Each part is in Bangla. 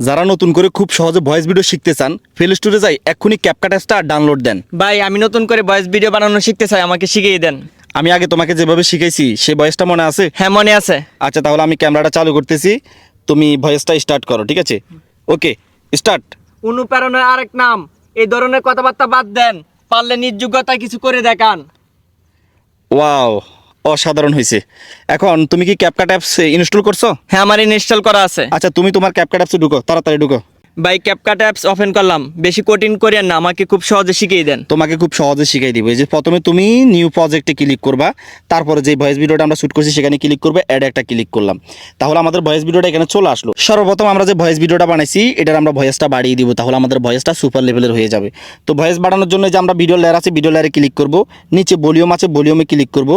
যারা নতুন করে খুব সহজে ভয়েস ভিডিও শিখতে চান প্লে স্টোরে যাই এক্ষুনি ক্যাপকাট অ্যাপসটা ডাউনলোড দেন। ভাই আমি নতুন করে ভয়েস ভিডিও বানানো শিখতে চাই আমাকে শিখিয়ে দেন। আমি আগে তোমাকে যেভাবে শিখেছি সে ভয়েসটা মনে আছে? হ্যাঁ মনে আছে। আচ্ছা তাহলে আমি ক্যামেরাটা চালু করতেছি। তুমি ভয়েসটা স্টার্ট করো ঠিক আছে? ওকে স্টার্ট অনুপ্রেরণার আরেক নাম। এই ধরনের কথাবার্তা বাদ দেন। পারলে নিজ যোগ্যতায় কিছু করে দেখান। ওয়াও অসাধারণ হয়েছে এখন তুমি কি ক্যাপকাট অ্যাপস ইনস্টল করছ? হ্যাঁ আমার ইনস্টল করা আছে। আচ্ছা তুমি তোমার ক্যাপকাট অ্যাপসে ঢুকো তাড়াতাড়ি ঢুকো। ভাই ক্যাপকাট অ্যাপস ওপেন করলাম। বেশি কঠিন করেন না আমাকে খুব সহজে শিখিয়ে দেন। তোমাকে খুব সহজে শিখাই দিব। এই যে প্রথমে তুমি নিউ প্রজেক্টে ক্লিক করবা তারপরে যে ভয়েস ভিডিওটা আমরা শুট করছি সেখানে ক্লিক করবে অ্যাড একটা ক্লিক করলাম। তাহলে আমাদের ভয়েস ভিডিওটা এখানে চলে আসলো। সর্বপ্রথম আমরা যে ভয়েস ভিডিওটা বানাইছি এটার আমরা ভয়েসটা বাড়িয়ে দিব তাহলে আমাদের ভয়েসটা সুপার লেভেলের হয়ে যাবে। তো ভয়েস বাড়ানোর জন্য যে আমরা ভিডিও লেয়ার আছে ভিডিও লেয়ারে ক্লিক করব। নিচে ভলিউম আছে ভলিউমে ক্লিক করব।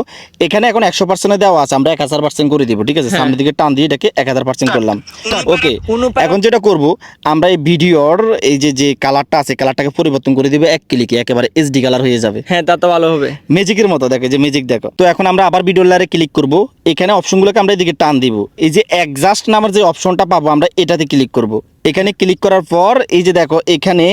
এখানে এখন একশো পার্সেন্টে দেওয়া আছে আমরা এক হাজার পার্সেন্ট করে দিব ঠিক আছে? সামনের দিকে টান দিয়ে এটাকে এক হাজার পার্সেন্ট করলাম। ওকে এখন যেটা করব আমরা এই ভিডিওর এই যে যে কালারটা আছে কালারটাকে পরিবর্তন করে দিবে এক ক্লিকে একেবারে এইচডি কালার হয়ে যাবে। হ্যাঁ তা তো ভালো হবে। ম্যাজিকের মতো দেখো যে ম্যাজিক দেখো। তো এখন আমরা আবার ভিডিও লারে ক্লিক করব। এখানে অপশনগুলোকে আমরা এদিকে টান দিব। এই যে অ্যাডজাস্ট নামের যে অপশনটা পাবো আমরা এটাতে ক্লিক করব। এখানে ক্লিক করার পর এই যে দেখো এখানে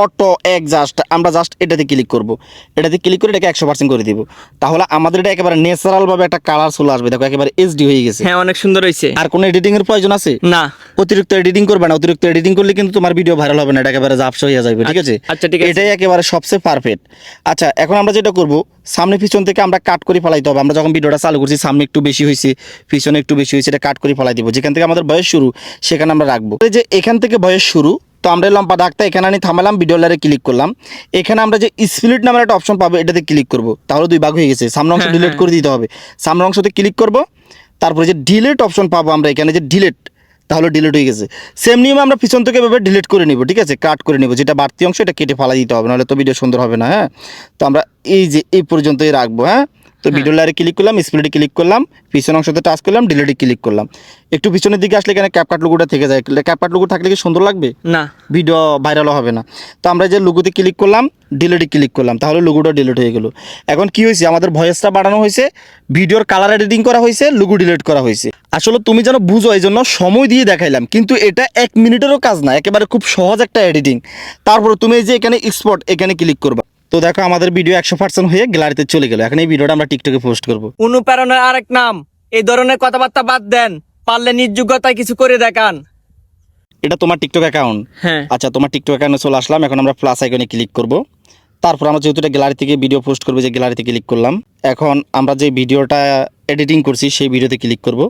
অটো অ্যাডজাস্ট আমরা জাস্ট এটাতে ক্লিক করব। এটাতে ক্লিক করে এটাকে একশো পার্সেন্ট করে দিব। তাহলে আমাদের এটা একেবারে ন্যাচারাল ভাবে একটা কালার চলে আসবে। দেখো একেবারে এইচডি হয়ে গেছে। হ্যাঁ অনেক সুন্দর হয়েছে। আর কোনো এডিটিং এর প্রয়োজন আছে? না। অতিরিক্ত এডিটিং করবে না। অতিরিক্ত এডিটিং করলে কিন্তু তোমার ভিডিও ভাইরাল হবে না। এটা একেবারে জাপস হয়ে যাবে। ঠিক আছে? আচ্ছা, ঠিক আছে। এটাই একেবারে সবচেয়ে পারফেক্ট আচ্ছা এখন আমরা যেটা করব সামনে পিছন থেকে আমরা কাট করে ফেলাইতে হবে। আমরা যখন ভিডিওটা চালু করছি সামনে একটু বেশি হয়েছে পিছনে একটু বেশি হয়েছে এটা কাট করে ফেলাই দিব যেখান থেকে আমাদের বয়স শুরু সেখানে আমরা রাখব। যে এখান থেকে বয়স শুরু তো আমরা লম্বা ডাকটা এখানে আমি থামালাম ভিডিও লারে ক্লিক করলাম। এখানে আমরা যে স্প্লিট নামের একটা অপশন পাবো এটাতে ক্লিক করব। তাহলে দুই ভাগ হয়ে গেছে। সামনে অংশ হ্যাঁ, ডিলিট করে দিতে হবে। সামনের অংশতে ক্লিক করব। তারপরে যে ডিলিট অপশন পাবো আমরা এখানে যে ডিলিট তাহলে ডিলিট হয়ে গেছে। সেম নিয়মে আমরা পিছন থেকে এভাবে ডিলিট করে নিব ঠিক আছে? কাট করে নিব। যেটা বাড়তি অংশ এটা কেটে ফেলা দিতে হবে নাহলে তো ভিডিও সুন্দর হবে না হ্যাঁ? তো আমরা এই যে এই পর্যন্তই রাখব হ্যাঁ? তো ভিডিও লারে ক্লিক করলাম স্প্লিটে ক্লিক করলাম পিছন অংশতে টাচ করলাম ডিলিটে ক্লিক করলাম। একটু পিছনের দিকে আসলে এখানে ক্যাপকাট লুগুটা থেকে যায়। ক্যাপকাট লুগু থাকলে কি সুন্দর লাগবে? না। ভিডিও ভাইরালও হবে না। তো আমরা যে লুগুতে ক্লিক করলাম ডিলিটে ক্লিক করলাম তাহলে লুগুটা ডিলেট হয়ে গেল। এখন কি হয়েছে? আমাদের ভয়েসটা বাড়ানো হয়েছে ভিডিওর কালার এডিটিং করা হয়েছে লুগু ডিলেট করা হয়েছে। আসলে তুমি যেন বুঝো এই জন্য সময় দিয়ে দেখাইলাম কিন্তু এটা এক মিনিটেরও কাজ না একেবারে খুব সহজ একটা এডিটিং তারপরে তুমি এই যে এখানে স্পট এখানে ক্লিক করবা। তো দেখো আমাদের ভিডিও একশো পার্সেন্ট হয়ে গ্যালারিতে চলে গেল। এখন এই ভিডিওটা আমরা টিকটকে পোস্ট করব। অনুপ্রেরণার আরেক নাম। এই ধরনের কথাবার্তা বাদ দেন। পারলে নিজ যোগ্যতায় কিছু করে দেখান। এটা তোমার টিকটক অ্যাকাউন্ট হ্যাঁ। আচ্ছা তোমার টিকটক অ্যাকাউন্টে চলে আসলাম। এখন আমরা প্লাস আইকনে ক্লিক করব। তারপর আমরা যেহেতু এটা গ্যালারি থেকে ভিডিও পোস্ট করব যে গ্যালারিতে ক্লিক করলাম এখন আমরা যে ভিডিওটা এডিটিং করছি সেই ভিডিওতে ক্লিক করব।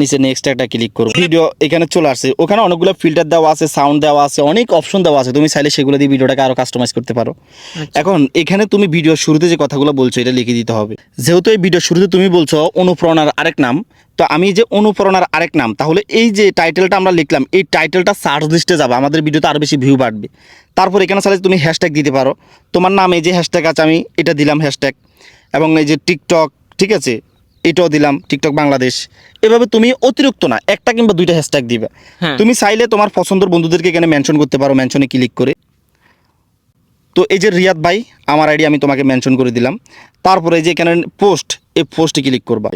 নিচে নেক্সট একটা ক্লিক করব। ভিডিও এখানে চলে আসছে। ওখানে অনেকগুলো ফিল্টার দেওয়া আছে সাউন্ড দেওয়া আছে অনেক অপশন দেওয়া আছে। তুমি চাইলে সেগুলো দিয়ে ভিডিওটাকে আরও কাস্টমাইজ করতে পারো। এখন এখানে তুমি ভিডিও শুরুতে যে কথাগুলো বলছো এটা লিখে দিতে হবে। যেহেতু এই ভিডিও শুরুতে তুমি বলছো অনুপ্রেরণার আরেক নাম তো আমি যে অনুপ্রেরণার আরেক নাম তাহলে এই যে টাইটেলটা আমরা লিখলাম এই টাইটেলটা সার্চ লিস্টে যাবে। আমাদের ভিডিওতে আরও বেশি ভিউ বাড়বে। তারপর এখানে চাইলে তুমি হ্যাশট্যাগ দিতে পারো। তোমার নাম এই যে হ্যাশট্যাগ আছে আমি এটা দিলাম হ্যাশট্যাগ এবং এই যে টিকটক ঠিক আছে? এটাও দিলাম টিকটক বাংলাদেশ। এভাবে তুমি অতিরিক্ত না একটা কিংবা দুইটা হ্যাশট্যাগ দিবে। হ্যাঁ। তুমি চাইলে তোমার পছন্দের বন্ধুদেরকে এখানে মেনশন করতে পারো মেনশনে ক্লিক করে। তো এই যে রিয়াদ ভাই আমার আইডি আমি তোমাকে মেনশন করে দিলাম। তারপরে এই যে এখানে পোস্ট এই পোস্টে ক্লিক করবা।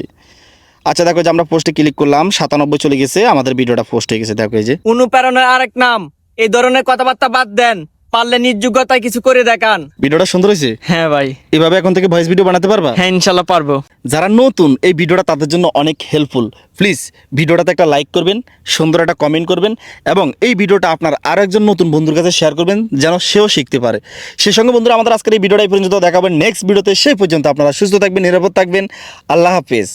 আচ্ছা দেখো যে আমরা পোস্টে ক্লিক করলাম সাতানব্বই চলে গেছে আমাদের ভিডিওটা পোস্ট হয়ে গেছে দেখো এই যে। অনুপ্রেরণার আরেক নাম এই ধরনের কথাবার্তা বাদ দেন। পারলে নিজ যোগ্যতায় কিছু করে দেখান। ভিডিওটা সুন্দর হয়েছে? হ্যাঁ ভাই। এভাবে এখন থেকে ভয়েস ভিডিও বানাতে পারবা? হ্যাঁ ইনশাল্লাহ পারব। যারা নতুন এই ভিডিওটা তাদের জন্য অনেক হেল্পফুল প্লিজ ভিডিওটাতে একটা লাইক করবেন সুন্দর একটা কমেন্ট করবেন এবং এই ভিডিওটা আপনার আরও একজন নতুন বন্ধুর কাছে শেয়ার করবেন যেন সেও শিখতে পারে। সেই সঙ্গে বন্ধুরা আমাদের আজকের এই ভিডিওটা এই পর্যন্ত দেখাবেন নেক্সট ভিডিওতে সেই পর্যন্ত আপনারা সুস্থ থাকবেন নিরাপদ থাকবেন। আল্লাহ হাফেজ।